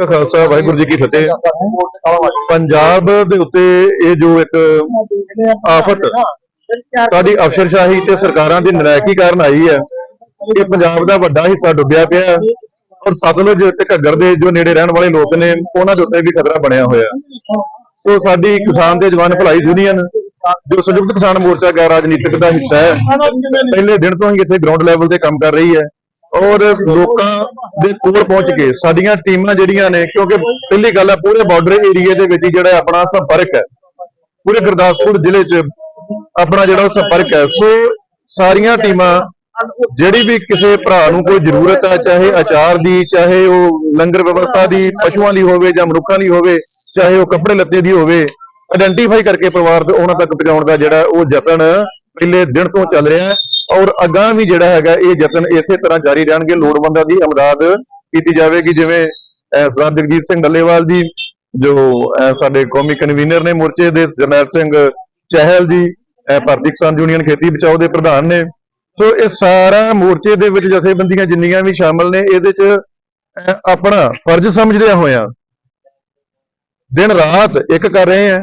ਕਾ ਖਾਲਸਾ, ਵਾਹਿਗੁਰੂ ਜੀ ਕੀ ਫਤਿਹ। ਪੰਜਾਬ ਦੇ ਉੱਤੇ ਇਹ ਜੋ ਇੱਕ ਆਫਤ, ਸਾਡੀ ਅਫਸਰਸ਼ਾਹੀ ਤੇ ਸਰਕਾਰਾਂ ਦੀ ਨਲਾਇਕੀ ਕਾਰਨ ਆਈ ਹੈ ਕਿ ਪੰਜਾਬ ਦਾ ਵੱਡਾ ਹਿੱਸਾ ਡੁੱਬਿਆ ਪਿਆ ਔਰ ਸਤਲੁਜ ਤੇ ਘੱਗਰ ਦੇ ਜੋ ਨੇੜੇ ਰਹਿਣ ਵਾਲੇ ਲੋਕ ਨੇ, ਉਹਨਾਂ ਦੇ ਉੱਤੇ ਵੀ ਖਤਰਾ ਬਣਿਆ ਹੋਇਆ ਹੈ। ਸੋ ਸਾਡੀ ਕਿਸਾਨ ਦੇ ਜਵਾਨ ਭਲਾਈ ਯੂਨੀਅਨ, ਜੋ ਸੰਯੁਕਤ ਕਿਸਾਨ ਮੋਰਚਾ ਗੈਰ ਰਾਜਨੀਤਿਕ ਦਾ ਹਿੱਸਾ ਹੈ, ਪਹਿਲੇ ਦਿਨ ਤੋਂ ਹੀ ਇੱਥੇ ਗਰਾਊਂਡ ਲੈਵਲ ਤੇ ਕੰਮ ਕਰ ਰਹੀ ਹੈ। ਔਰ ਲੋਕਾਂ ਦੇ ਕੋਲ ਪਹੁੰਚ ਕੇ ਸਾਡੀਆਂ ਟੀਮਾਂ ਜਿਹੜੀਆਂ ਨੇ, ਕਿਉਂਕਿ ਪਹਿਲੀ ਗੱਲ ਹੈ, ਪੂਰੇ ਬਾਰਡਰ ਏਰੀਏ ਦੇ ਵਿੱਚ ਹੀ ਜਿਹੜਾ ਆਪਣਾ ਸੰਪਰਕ ਹੈ। ਪੂਰੇ ਗੁਰਦਾਸਪੁਰ ਜ਼ਿਲ੍ਹੇ 'ਚ ਆਪਣਾ ਜਿਹੜਾ ਉਹ ਸੰਪਰਕ ਹੈ। ਸੋ ਸਾਰੀਆਂ ਟੀਮਾਂ, ਜਿਹੜੀ ਵੀ ਕਿਸੇ ਭਰਾ ਨੂੰ ਕੋਈ ਜ਼ਰੂਰਤ ਹੈ, ਚਾਹੇ ਅਚਾਰ ਦੀ, ਚਾਹੇ ਉਹ ਲੰਗਰ ਵਿਵਸਥਾ ਦੀ, ਪਸ਼ੂਆਂ ਦੀ ਹੋਵੇ ਜਾਂ ਮਨੁੱਖਾਂ ਦੀ ਹੋਵੇ, ਚਾਹੇ ਉਹ ਕੱਪੜੇ ਲੱਤੇ ਦੀ ਹੋਵੇ ਆਇਡੈਂਟੀਫਾਈ ਕਰਕੇ ਪਰਿਵਾਰ ਦੇ ਉਹਨਾਂ ਤੱਕ ਪਹੁੰਚਾਉਣ ਦਾ ਜਿਹੜਾ ਉਹ ਯਤਨ ਪਹਿਲੇ ਦਿਨ ਤੋਂ ਚੱਲ ਰਿਹਾ ਹੈ। ਔਰ ਅਗਾਂਹ ਵੀ ਜਿਹੜਾ ਹੈਗਾ ਇਹ ਯਤਨ ਇਸੇ ਤਰ੍ਹਾਂ ਜਾਰੀ ਰਹਿਣਗੇ। ਲੋੜਵੰਦਾਂ ਦੀ ਅਮਦਾਦ ਕੀਤੀ ਜਾਵੇਗੀ, ਜਿਵੇਂ ਸਰਦਾਰ ਜਗਜੀਤ ਸਿੰਘ ਡੱਲੇਵਾਲ ਜੀ, ਜੋ ਸਾਡੇ ਕੌਮੀ ਕਨਵੀਨਰ ਨੇ ਮੋਰਚੇ ਦੇ ਜਰਨੈਲ ਸਿੰਘ ਚਹਿਲ ਜੀ ਭਾਰਤੀ ਕਿਸਾਨ ਯੂਨੀਅਨ ਖੇਤੀ ਬਚਾਓ ਦੇ ਪ੍ਰਧਾਨ ਨੇ। ਸੋ ਇਹ ਸਾਰਾ ਮੋਰਚੇ ਦੇ ਵਿੱਚ ਜਥੇਬੰਦੀਆਂ ਜਿੰਨੀਆਂ ਵੀ ਸ਼ਾਮਲ ਨੇ, ਇਹਦੇ 'ਚ ਆਪਣਾ ਫਰਜ਼ ਸਮਝਦਿਆਂ ਹੋਇਆਂ ਦਿਨ ਰਾਤ ਇੱਕ ਕਰ ਰਹੇ ਆ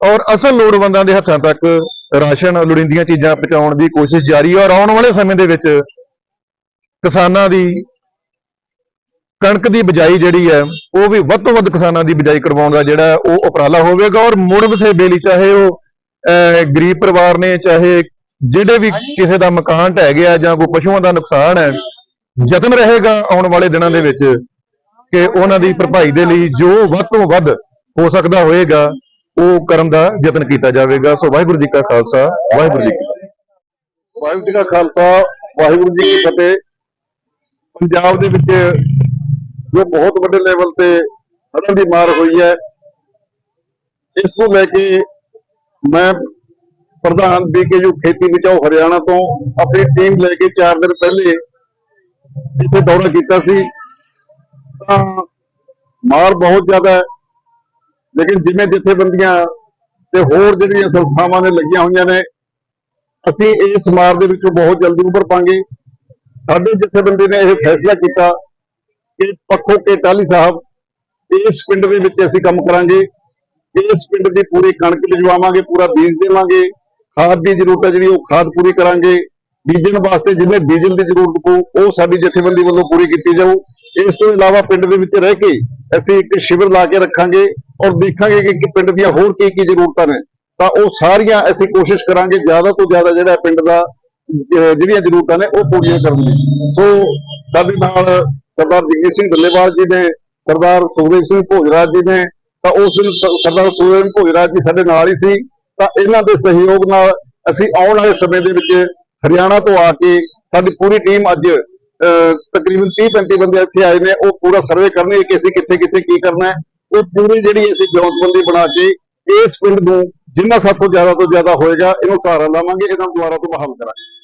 ਔਰ ਅਸਲ ਲੋੜਵੰਦਾਂ ਦੇ ਹੱਥਾਂ ਤੱਕ ਰਾਸ਼ਨ ਲੋੜੀਂਦੀਆਂ ਚੀਜ਼ਾਂ ਪਹੁੰਚਾਉਣ ਦੀ ਕੋਸ਼ਿਸ਼ ਜਾਰੀ ਹੈ ਔਰ ਆਉਣ ਵਾਲੇ ਸਮੇਂ ਦੇ ਵਿੱਚ ਕਿਸਾਨਾਂ ਦੀ ਕਣਕ ਦੀ ਬਿਜਾਈ ਜਿਹੜੀ ਹੈ ਉਹ ਵੀ ਵੱਧ ਤੋਂ ਵੱਧ ਕਿਸਾਨਾਂ ਦੀ ਬਿਜਾਈ ਕਰਵਾਉਣ ਦਾ ਜਿਹੜਾ ਉਹ ਉਪਰਾਲਾ ਹੋਵੇਗਾ ਔਰ ਮੁੜ ਵਸੇਬੇ ਲਈ ਚਾਹੇ ਉਹ ਅਹ, ਗਰੀਬ ਪਰਿਵਾਰ ਨੇ ਚਾਹੇ ਜਿਹੜੇ ਵੀ ਕਿਸੇ ਦਾ ਮਕਾਨ ਢਹਿ ਗਿਆ ਜਾਂ ਕੋਈ ਪਸ਼ੂਆਂ ਦਾ ਨੁਕਸਾਨ ਹੈ ਯਤਨ ਰਹੇਗਾ ਆਉਣ ਵਾਲੇ ਦਿਨਾਂ ਦੇ ਵਿੱਚ ਕਿ ਉਹਨਾਂ ਦੀ ਭਰਪਾਈ ਦੇ ਲਈ ਜੋ ਵੱਧ ਤੋਂ ਵੱਧ ਹੋ ਸਕਦਾ ਹੋਏਗਾ ਉਹ ਕਰਨ ਦਾ ਯਤਨ ਕੀਤਾ ਜਾਵੇਗਾ। ਸੋ ਵਾਹਿਗੁਰੂ ਜੀ ਕਾ ਖਾਲਸਾ, ਵਾਹਿਗੁਰੂ ਜੀ ਕੀ ਫਤਿਹ। ਵਾਹਿਗੁਰੂ ਜੀ ਕਾ ਖਾਲਸਾ, ਵਾਹਿਗੁਰੂ ਜੀ ਕੀ ਫਤਿਹ। ਪੰਜਾਬ ਦੇ ਵਿੱਚ ਜੋ ਬਹੁਤ ਵੱਡੇ ਲੈਵਲ ਤੇ ਹੜ੍ਹਾਂ ਦੀ ਮਾਰ ਹੋਈ ਹੈ, ਇਸ ਨੂੰ ਲੈ ਕੇ ਮੈਂ ਪ੍ਰਧਾਨ ਬੀਕੇਯੂ ਖੇਤੀ ਬਚਾਓ ਹਰਿਆਣਾ ਤੋਂ ਆਪਣੀ ਟੀਮ ਲੈ ਕੇ 4 ਦਿਨ ਪਹਿਲੇ ਇੱਥੇ ਦੌਰਾ ਕੀਤਾ ਸੀ। ਤਾਂ ਮਾਰ ਬਹੁਤ ਜ਼ਿਆਦਾ ਹੈ। ਲੇਕਿਨ ਜਿਵੇਂ ਜਥੇਬੰਦੀਆਂ ਤੇ ਹੋਰ ਜਿਹੜੀਆਂ ਸੰਸਥਾਵਾਂ ਨੇ ਲੱਗੀਆਂ ਹੋਈਆਂ ਨੇ, ਅਸੀਂ ਇਸ ਮਾਰ ਦੇ ਵਿੱਚੋਂ ਬਹੁਤ ਜਲਦੀ ਉੱਭਰ ਪਾਂਗੇ। ਸਾਡੇ ਜਥੇਬੰਦੀ ਨੇ ਇਹ ਫੈਸਲਾ ਕੀਤਾ ਕਿ ਪੱਖੋ ਕੇ ਸਾਹਿਬ, ਇਸ ਪਿੰਡ ਦੇ ਵਿੱਚ ਅਸੀਂ ਕੰਮ ਕਰਾਂਗੇ। ਇਸ ਪਿੰਡ ਦੀ ਪੂਰੀ ਕਣਕ ਭਿਜਵਾਵਾਂਗੇ ਪੂਰਾ ਬੀਜ ਦੇਵਾਂਗੇ। ਖਾਦ ਦੀ ਜ਼ਰੂਰਤ ਹੈ ਜਿਹੜੀ, ਉਹ ਖਾਦ ਪੂਰੀ ਕਰਾਂਗੇ। ਬੀਜਣ ਵਾਸਤੇ ਜਿੰਨੇ ਡੀਜ਼ਲ ਦੀ ਜ਼ਰੂਰਤ ਪਊ, ਉਹ ਸਾਡੀ ਜਥੇਬੰਦੀ ਵੱਲੋਂ ਪੂਰੀ ਕੀਤੀ ਜਾਊ। ਇਸ ਤੋਂ ਇਲਾਵਾ ਪਿੰਡ ਦੇ ਵਿੱਚ ਰਹਿ ਕੇ ਅਸੀਂ ਇੱਕ ਸ਼ਿਵਰ ਲਾ ਕੇ ਰੱਖਾਂਗੇ। ਔਰ ਦੇਖਾਂਗੇ ਕਿ ਪਿੰਡ ਦੀਆਂ ਹੋਰ ਕੀ ਕੀ ਜ਼ਰੂਰਤਾਂ ਨੇ। ਤਾਂ ਉਹ ਸਾਰੀਆਂ ਅਸੀਂ ਕੋਸ਼ਿਸ਼ ਕਰਾਂਗੇ ਜ਼ਿਆਦਾ ਤੋਂ ਜ਼ਿਆਦਾ ਜਿਹੜਾ ਪਿੰਡ ਦਾ ਜਿਹੜੀਆਂ ਜ਼ਰੂਰਤਾਂ ਨੇ ਉਹ ਪੂਰੀਆਂ ਕਰਨ ਦੀ ਸੋ ਸਾਡੇ ਨਾਲ ਸਰਦਾਰ ਜਗਜੀਤ ਸਿੰਘ ਢੱਲੇਵਾਲ ਜੀ ਨੇ ਸਰਦਾਰ ਸੁਖਦੇਵ ਸਿੰਘ ਭੋਜਰਾਜ ਜੀ ਨੇ ਤਾਂ ਉਸ ਦਿਨ ਸਰਦਾਰ ਸੁਖਦੇਵ ਸਿੰਘ ਭੋਜਰਾਜ ਜੀ ਸਾਡੇ ਨਾਲ ਹੀ ਸੀ। ਤਾਂ ਇਹਨਾਂ ਦੇ ਸਹਿਯੋਗ ਨਾਲ ਅਸੀਂ ਆਉਣ ਵਾਲੇ ਸਮੇਂ ਦੇ ਵਿੱਚ ਹਰਿਆਣਾ ਤੋਂ ਆ ਕੇ ਸਾਡੀ ਪੂਰੀ ਟੀਮ ਅੱਜ ਅਹ, ਤਕਰੀਬਨ 30 35 ਬੰਦੇ ਇੱਥੇ ਆਏ ਨੇ। ਉਹ ਪੂਰਾ ਸਰਵੇ ਕਰਨਗੇ ਕਿ ਅਸੀਂ ਕਿੱਥੇ ਕਿੱਥੇ ਕੀ ਕਰਨਾ ਹੈ। ਉਹ ਪੂਰੀ ਜਿਹੜੀ ਅਸੀਂ ਜੋਤਬੰਦੀ ਬਣਾ ਕੇ ਇਸ ਪਿੰਡ ਨੂੰ ਜਿੰਨਾ ਸਭ ਤੋਂ ਜ਼ਿਆਦਾ ਤੋਂ ਜ਼ਿਆਦਾ ਹੋਏਗਾ, ਇਹਨੂੰ ਸਹਾਰਾ ਲਾਵਾਂਗੇ ਇਹਨਾਂ ਨੂੰ ਦੁਬਾਰਾ ਤੋਂ ਬਹਾਲ ਕਰਾਂਗੇ।